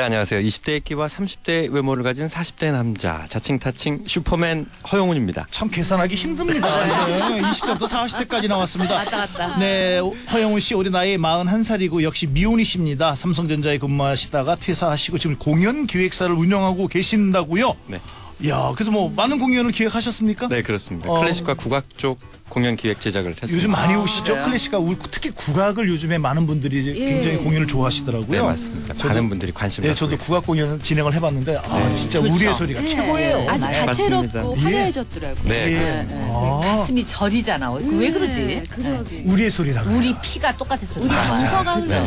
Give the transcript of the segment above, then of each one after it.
네, 안녕하세요. 20대 의 끼와 30대의 외모를 가진 40대 남자 자칭 타칭 슈퍼맨 허영훈입니다. 참 계산하기 힘듭니다. 네, 20대부터 40대까지 나왔습니다. 왔다 갔다. 네, 허영훈 씨 올해 나이 41살이고 역시 미혼이십니다. 삼성전자에 근무하시다가 퇴사하시고 지금 공연 기획사를 운영하고 계신다고요? 네. 야, 그래서 뭐 많은 공연을 기획하셨습니까? 네, 그렇습니다. 어. 클래식과 국악 쪽 공연 기획 제작을 했습니다. 요즘 많이 오시죠? 그래요? 클래식과 우- 특히 국악을 요즘에 많은 분들이 이제 예. 굉장히 공연을 좋아하시더라고요. 네, 맞습니다. 저도- 많은 분들이 관심 네, 갖고 저도 국악 공연 진행을 해봤는데 아 진짜 좋죠. 우리의 소리가 예. 최고예요. 아주 맞아요. 다채롭고 맞습니다. 화려해졌더라고요. 네, 예. 그렇습니다. 아, 가슴이 저리잖아. 그왜 그러지? 네, 그러게. 우리의 소리라고. 우리 피가 똑같았어. 우리 정서가 흘러.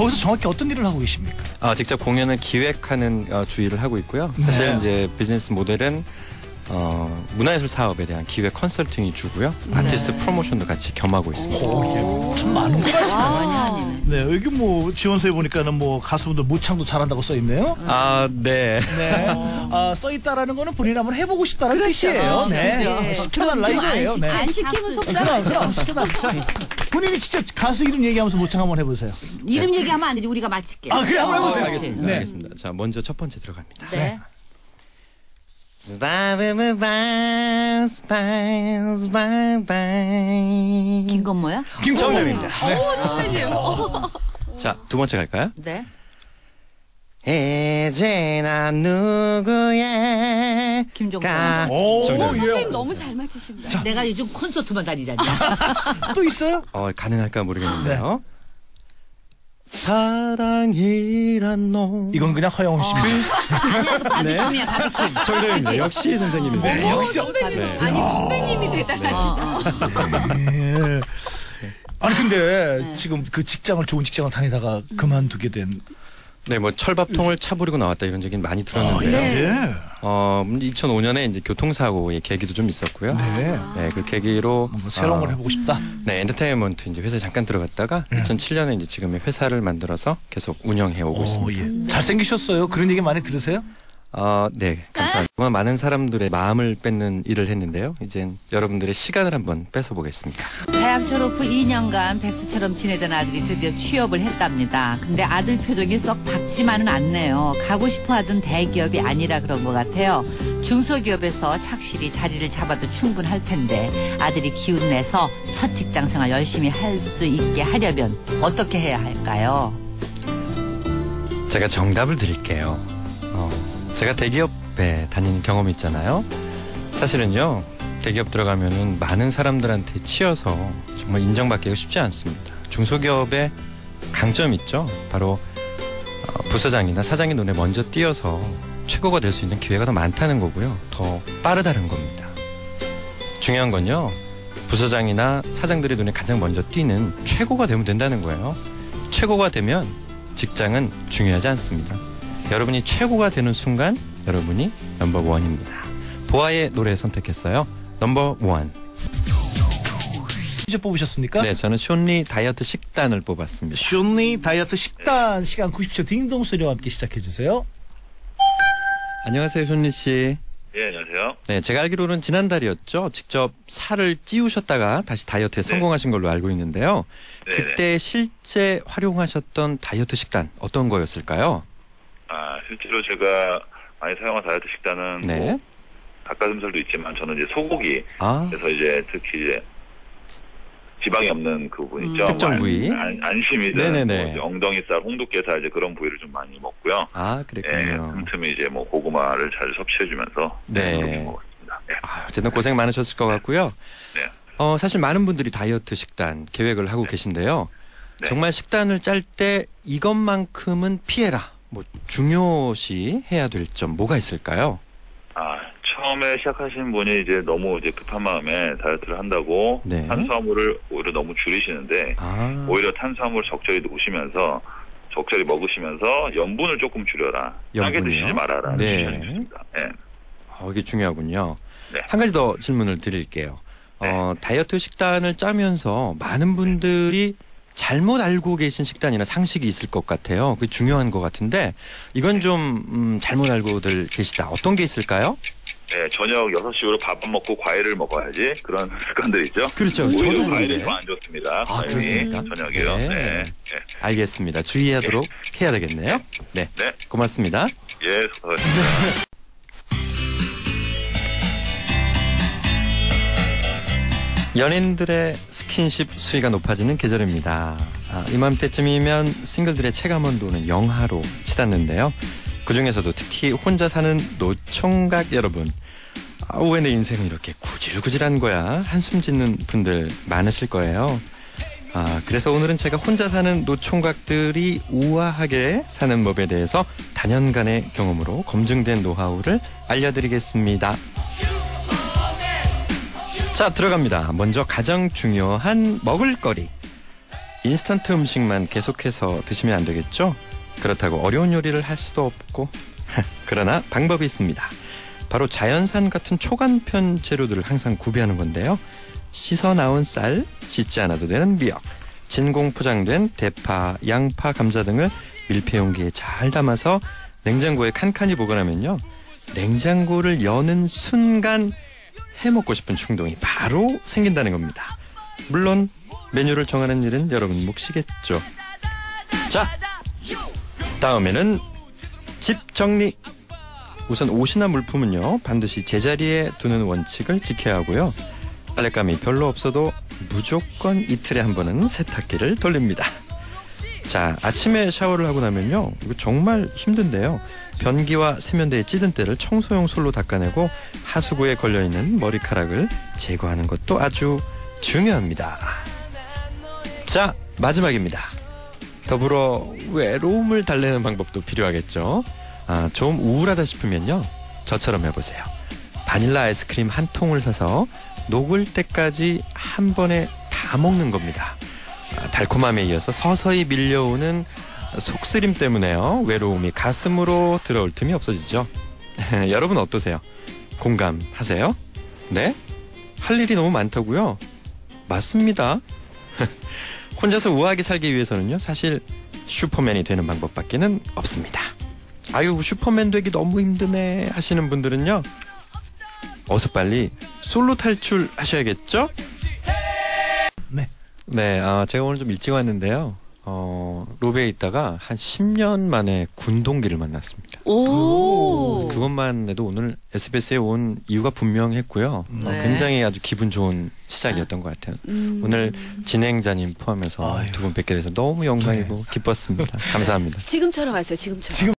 거기서 정확히 어떤 일을 하고 계십니까? 아, 직접 공연을 기획하는 어, 주의를 하고 있고요. 네. 사실 이제 비즈니스 모델은 어, 문화예술 사업에 대한 기획 컨설팅이 주고요. 아티스트 프로모션도 같이 겸하고 있습니다. 오, 참 많은 걸 하시네요. 많이 하니네. 네, 여기 뭐 지원서에 보니까는 뭐 가수분들 모창도 잘한다고 써 있네요. 아, 네. 네, 아, 써 있다라는 거는 본인이 한번 해보고 싶다는 그렇죠. 뜻이에요. 네, 그렇죠. 시켜달라 이거예요. 네. 안 시키면 속상하죠. 시켜달라. 본인이 직접 가수 이름 얘기하면서 모창 한번 해보세요. 이름 얘기하면 안 되지. 우리가 맞힐게. 아, 그래 한번 해보세요. 알겠습니다. 네. 알겠습니다. 자, 먼저 첫 번째 들어갑니다. 네. 김건모야? 김정남입니다. 네. 오, 선생님. 자, 두 번째 갈까요? 네. 이제 난 누구의 김종서. 오, 정답. 예. 선생님 너무 잘 맞히신다. 내가 요즘 콘서트만 다니잖아. 또 있어요? 어, 가능할까 모르겠는데요. 사랑이란 놈. 이건 그냥 허영훈 씨입니다. 아니야, 이거 바비킴이야, 바비킴. 정답입니다. 역시 선생님인데. 오, 역시 선배님. 네. 아니, 선배님이 대단하시다. 예. 아니 근데 지금 그 직장을 좋은 직장을 다니다가 그만두게 된 네, 뭐 철밥통을 차버리고 나왔다 이런 얘기는 많이 아, 들었는데요. 네. 예. 어, 2005년에 이제 교통사고의 계기도 좀 있었고요. 네. 네, 그 계기로 새로운 어, 걸 해보고 싶다. 네, 엔터테인먼트 이제 회사 에 잠깐 들어갔다가 2007년에 이제 지금의 회사를 만들어서 계속 운영해 오고 오, 있습니다. 예. 잘생기셨어요. 그런 얘기 많이 들으세요? 어, 네, 감사합니다. 정말 많은 사람들의 마음을 뺏는 일을 했는데요. 이젠 여러분들의 시간을 한번 뺏어 보겠습니다. 대학 졸업 후 2년간 백수처럼 지내던 아들이 드디어 취업을 했답니다. 근데 아들 표정이 썩 밝지만은 않네요. 가고 싶어 하던 대기업이 아니라 그런 것 같아요. 중소기업에서 착실히 자리를 잡아도 충분할 텐데 아들이 기운 내서 첫 직장 생활 열심히 할 수 있게 하려면 어떻게 해야 할까요? 제가 정답을 드릴게요. 어, 제가 대기업에 다닌 경험이 있잖아요. 사실은요, 대기업 들어가면은 많은 사람들한테 치여서 정말 인정받기가 쉽지 않습니다. 중소기업의 강점이 있죠. 바로 어, 부서장이나 사장의 눈에 먼저 띄어서 최고가 될 수 있는 기회가 더 많다는 거고요. 더 빠르다는 겁니다. 중요한 건요, 부서장이나 사장들의 눈에 가장 먼저 띄는 최고가 되면 된다는 거예요. 최고가 되면 직장은 중요하지 않습니다. 여러분이 최고가 되는 순간 여러분이 넘버 원입니다. 보아의 노래 선택했어요. 넘버 원. 이제 뽑으셨습니까? 네, 저는 쇼니 다이어트 식단을 뽑았습니다. 쇼니 다이어트 식단 시간 90초 딩동 소리와 함께 시작해 주세요. 안녕하세요, 쇼니 씨. 예, 안녕하세요. 네, 제가 알기로는 지난달이었죠. 직접 살을 찌우셨다가 다시 다이어트에 네. 성공하신 걸로 알고 있는데요. 네네. 그때 실제 활용하셨던 다이어트 식단 어떤 거였을까요? 아, 실제로 제가 많이 사용한 다이어트 식단은 네. 뭐 닭가슴살도 있지만 저는 이제 소고기 아, 그래서 이제 특히 이제 지방이 없는 그 부분 있죠. 특정 뭐 안- 부위? 안, 안심이든 네네네. 뭐 엉덩이살, 홍두깨살 이제 그런 부위를 좀 많이 먹고요. 아, 예, 그랬군요. 틈틈이 이제 뭐 고구마를 잘 섭취해주면서 네. 그렇게 먹었습니다. 예. 아, 어쨌든 고생 많으셨을 것 같고요. 네. 어, 사실 많은 분들이 다이어트 식단 계획을 하고 계신데요. 네. 정말 식단을 짤 때 이것만큼은 피해라. 뭐 중요시 해야 될 점 뭐가 있을까요? 아, 처음에 시작하신 분이 이제 너무 이제 급한 마음에 다이어트를 한다고 네. 탄수화물을 오히려 너무 줄이시는데 아, 오히려 탄수화물 적절히 놓으시면서 적절히 먹으시면서 염분을 조금 줄여라. 짜게? 드시지 말아라. 네. 추천드립니다. 예. 어, 이게 중요하군요. 네. 한 가지 더 질문을 드릴게요. 어, 다이어트 식단을 짜면서 많은 분들이 잘못 알고 계신 식단이나 상식이 있을 것 같아요. 그게 중요한 것 같은데 이건 좀 음, 잘못 알고들 계시다. 어떤 게 있을까요? 예, 저녁 6시 이후로 밥안 먹고 과일을 먹어야지 그런 습관들 있죠. 그렇죠. 오히려 저도 과일이 그런데. 좀안 좋습니다. 아, 그렇습니까? 저녁이요. 네. 네. 네. 알겠습니다. 주의하도록 해야 되겠네요. 네. 네. 고맙습니다. 예, 수고하셨습니다. 연인들의 스킨십 수위가 높아지는 계절입니다. 아, 이맘때쯤이면 싱글들의 체감 온도는 영하로 치닫는데요. 그 중에서도 특히 혼자 사는 노총각 여러분. 아, 왜내 인생은 이렇게 구질구질한 거야? 한숨 짓는 분들 많으실 거예요. 아, 그래서 오늘은 제가 혼자 사는 노총각들이 우아하게 사는 법에 대해서 단연간의 경험으로 검증된 노하우를 알려드리겠습니다. 자, 들어갑니다. 먼저 가장 중요한 먹을거리. 인스턴트 음식만 계속해서 드시면 안 되겠죠? 그렇다고 어려운 요리를 할 수도 없고. 그러나 방법이 있습니다. 바로 자연산 같은 초간편 재료들을 항상 구비하는 건데요. 씻어 나온 쌀, 씻지 않아도 되는 미역, 진공 포장된 대파, 양파, 감자 등을 밀폐 용기에 잘 담아서 냉장고에 칸칸이 보관하면요. 냉장고를 여는 순간 해 먹고 싶은 충동이 바로 생긴다는 겁니다. 물론 메뉴를 정하는 일은 여러분 몫이겠죠. 자, 다음에는 집 정리. 우선 옷이나 물품은요 반드시 제자리에 두는 원칙을 지켜야 하고요. 빨랫감이 별로 없어도 무조건 이틀에 한 번은 세탁기를 돌립니다. 자, 아침에 샤워를 하고 나면요. 이거 정말 힘든데요. 변기와 세면대의 찌든 때를 청소용 솔로 닦아내고 하수구에 걸려있는 머리카락을 제거하는 것도 아주 중요합니다. 자, 마지막입니다. 더불어 외로움을 달래는 방법도 필요하겠죠. 아, 좀 우울하다 싶으면요. 저처럼 해보세요. 바닐라 아이스크림 한 통을 사서 녹을 때까지 한 번에 다 먹는 겁니다. 아, 달콤함에 이어서 서서히 밀려오는 속쓰림 때문에요. 외로움이 가슴으로 들어올 틈이 없어지죠. 여러분 어떠세요? 공감하세요? 네? 할 일이 너무 많다고요? 맞습니다. 혼자서 우아하게 살기 위해서는요, 사실 슈퍼맨이 되는 방법밖에는 없습니다. 아유, 슈퍼맨 되기 너무 힘드네 하시는 분들은요, 어서 빨리 솔로 탈출 하셔야겠죠? 네. 네, 아, 제가 오늘 좀 일찍 왔는데요. 어, 로베에 있다가 한 10년 만에 군 동기를 만났습니다. 오. 그것만 해도 오늘 SBS에 온 이유가 분명했고요. 음. 어, 네. 굉장히 아주 기분 좋은 시작이었던 것 같아요. 음. 오늘 진행자님 포함해서. 두 분 뵙게 돼서 너무 영광이고 기뻤습니다. 감사합니다. 지금처럼 하세요. 지금처럼. 지금